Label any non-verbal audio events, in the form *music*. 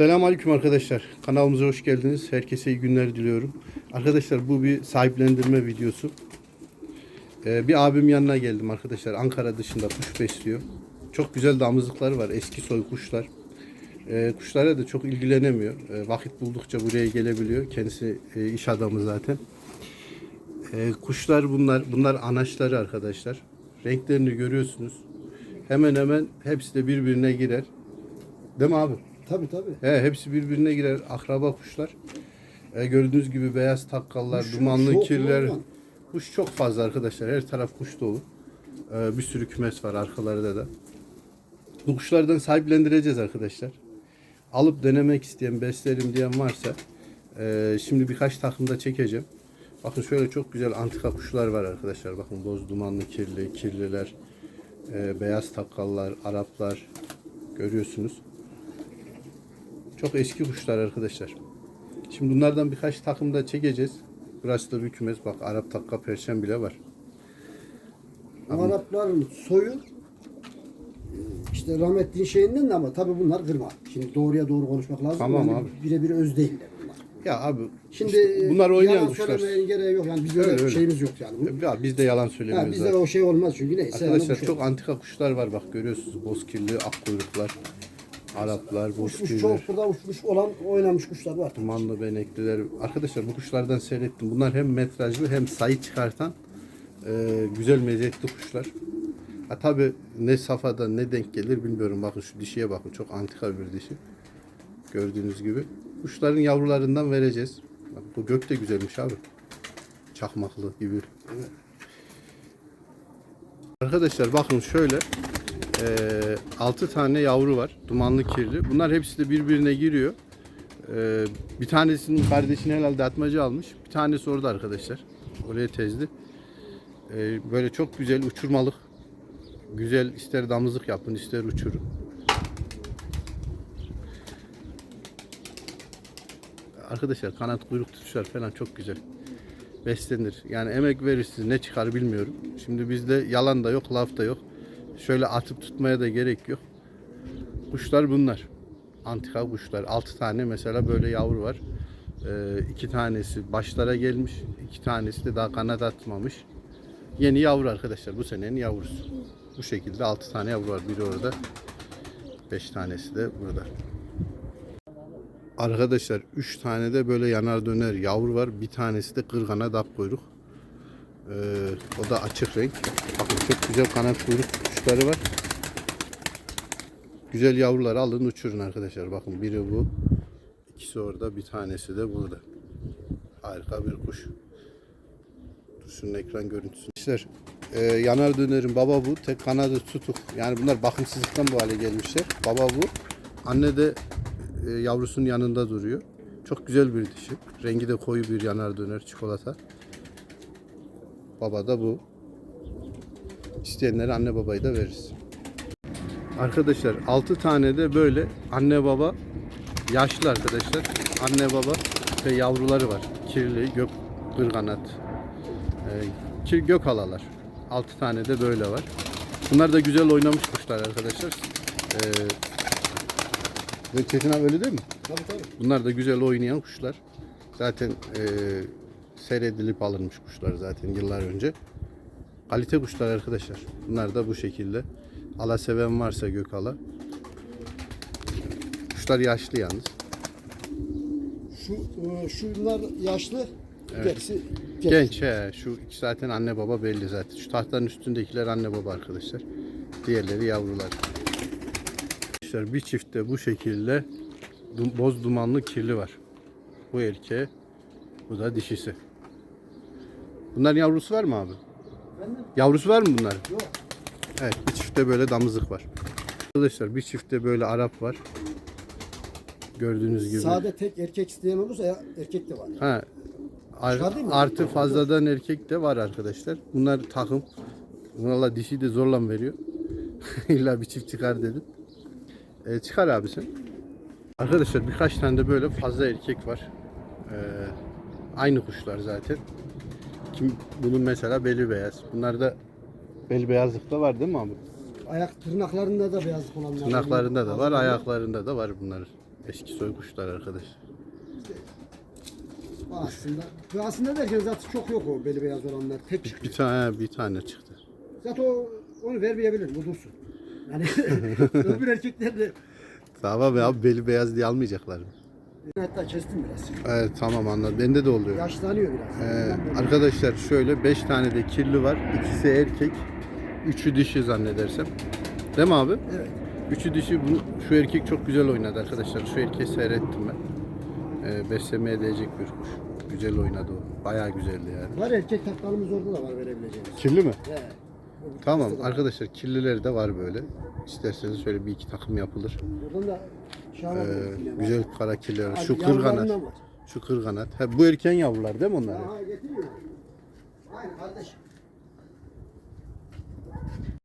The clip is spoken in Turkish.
Selamünaleyküm arkadaşlar. Kanalımıza hoş geldiniz. Herkese iyi günler diliyorum. Arkadaşlar bu bir sahiplendirme videosu. Ee, bir abim yanına geldim arkadaşlar. Ankara dışında kuş besliyor. Çok güzel damızlıkları var. Eski soy kuşlar. Ee, kuşlara da çok ilgilenemiyor. Ee, vakit buldukça buraya gelebiliyor. Kendisi e, iş adamı zaten. Ee, kuşlar bunlar. Bunlar anaçları arkadaşlar. Renklerini görüyorsunuz. Hemen hemen hepsi de birbirine girer. Değil mi abi? Tabii tabii. He, hepsi birbirine girer. Akraba kuşlar. E, gördüğünüz gibi beyaz takkallar, Kuş dumanlı kirler. Kuş çok fazla arkadaşlar. Her taraf kuş dolu. E, bir sürü kümes var arkalarda da. Bu kuşlardan sahiplendireceğiz arkadaşlar. Alıp denemek isteyen, beslerim diyen varsa e, şimdi birkaç takımda çekeceğim. Bakın şöyle çok güzel antika kuşlar var arkadaşlar. Bakın boz dumanlı kirli, kirliler, e, beyaz takkallar, Araplar görüyorsunuz. Çok eski kuşlar arkadaşlar. Şimdi bunlardan birkaç takım da çekeceğiz. Burası da bir kümes. Bak Arap takka perçem bile var. Bu Arapların soyu işte rahmetliğin şeyinden de ama tabii bunlar kırma. Şimdi doğruya doğru konuşmak lazım. Tamam Yani abi. Birebir öz değiller bunlar. Ya abi Şimdi işte bunlar oynayan yalan kuşlar. söylemeye gereği yok. Yani biz öyle, Öyle, öyle. şeyimiz yok yani. Ya biz de yalan Ha, söylemiyoruz bizde zaten. o şey olmaz çünkü neyse. yani Arkadaşlar bu şey. çok antika kuşlar var bak görüyorsunuz. Bozkirli, akkuyruklar, Araplar, Uçmuş bozkirliler, çok burada uçmuş olan oynamış kuşlar var. dumanlı benekliler. Arkadaşlar bu kuşlardan seyrettim. Bunlar hem metrajlı hem sayı çıkartan e, güzel meziyetli kuşlar. Ha tabi ne safhada ne denk gelir bilmiyorum. Bakın şu dişiye bakın. Çok antika bir dişi. Gördüğünüz gibi. Kuşların yavrularından vereceğiz. Bak, bu gök de güzelmiş abi. Çakmaklı gibi. Arkadaşlar bakın şöyle. 6 tane yavru var. Dumanlı kirli. Bunlar hepsi de birbirine giriyor. Ee, bir tanesinin kardeşini herhalde atmaca almış. Bir tanesi orada arkadaşlar. Oraya tezdi. Ee, böyle çok güzel uçurmalık. Güzel ister damızlık yapın ister uçurun. Arkadaşlar kanat kuyruk tutuşlar falan çok güzel. Beslenir. Yani emek verirsiniz ne çıkar bilmiyorum. Şimdi bizde yalan da yok laf da yok. Şöyle atıp tutmaya da gerek yok. Kuşlar bunlar. Antika kuşlar. 6 tane mesela böyle yavru var. Ee, tanesi başlara gelmiş. iki tanesi de daha kanat atmamış. Yeni yavru arkadaşlar. Bu senenin yavrusu. Bu şekilde 6 tane yavru var. Biri orada. 5 tanesi de burada. Arkadaşlar 3 tane de böyle yanar döner yavru var. Bir tanesi de kırgana dap kuyruk. Ee, o da açık renk. Bakın çok güzel kanat kuyruk kuşları var. Güzel yavruları alın uçurun arkadaşlar. Bakın biri bu. ikisi orada. Bir tanesi de burada. Harika bir kuş. Dur şunun ekran görüntüsünü. İşte e, yanar dönerin baba bu. Tek kanadı tutuk. Yani bunlar bakımsızlıktan bu hale gelmişler. Baba bu. Anne de e, yavrusunun yanında duruyor. Çok güzel bir dişi. Rengi de koyu bir yanar döner çikolata. Baba da bu. İsteyenlere anne babayı da veririz. Arkadaşlar 6 tane de böyle anne baba yaşlı arkadaşlar. Anne baba ve yavruları var. Kirli, gök, kırganat, e, kir, gök alalar. 6 tane de böyle var. Bunlar da güzel oynamış kuşlar arkadaşlar. E, ve Çetin abi öyle değil mi? Tabii tabii. Bunlar da güzel oynayan kuşlar. Zaten e, seyredilip alınmış kuşlar zaten yıllar önce. Kalite kuşlar arkadaşlar. Bunlar da bu şekilde. Ala seven varsa gökala. Kuşlar yaşlı yalnız. Şu e, şunlar yaşlı. Gerisi genç. Genç he. Şu iki zaten anne baba belli zaten. Şu tahtanın üstündekiler anne baba arkadaşlar. Diğerleri yavrular. Arkadaşlar bir çiftte bu şekilde boz dumanlı kirli var. Bu erkeğe, bu da dişisi. Bunların yavrusu var mı abi? Efendim? Yavrusu var mı bunların? Yok. Evet bir çiftte böyle damızlık var. Arkadaşlar bir çiftte böyle Arap var. Gördüğünüz gibi. Sade tek erkek isteyen olursa erkek de var. Ha. ar- artı fazladan erkek de var arkadaşlar. Bunlar takım. Valla dişi de zorla veriyor. *laughs* İlla bir çift çıkar dedim. Ee, çıkar abi sen. Arkadaşlar birkaç tane de böyle fazla erkek var. Ee, aynı kuşlar zaten. Kim bunun mesela beli beyaz. Bunlar da bel beyazlık da var değil mi abi? Ayak tırnaklarında da beyazlık olanlar. Tırnaklarında da var, ayaklarında da var bunlar. Eski soy kuşlar arkadaşlar. Bu aslında. Aslında derken zaten çok yok o beli beyaz olanlar. Tek çıkıyor. bir tane bir tane çıktı. Zaten o onu vermeyebilir. Bu dursun. Yani *laughs* *laughs* öbür erkekler de Tamam abi beli beyaz diye almayacaklar mı? Hatta kestim biraz. Evet tamam anladım. Bende de oluyor. Yaşlanıyor biraz. Ee, arkadaşlar şöyle 5 tane de kirli var. İkisi erkek. Üçü dişi zannedersem. Değil mi abi? Evet. Üçü dişi. Bu, şu erkek çok güzel oynadı arkadaşlar. Şu erkeği seyrettim ben. Ee, beslemeye değecek bir kuş. Güzel oynadı o. Bayağı güzeldi yani. Var erkek tatlarımız orada da var verebileceğimiz. Kirli mi? He. Tamam arkadaşlar kirlileri de var böyle. İsterseniz şöyle bir iki takım yapılır. Buradan da Ee, güzel kara kirliler. Şu kırganat. Şu kırganat. Ha, bu erken yavrular değil mi onlar? Aha getiriyor. Aynen kardeşim.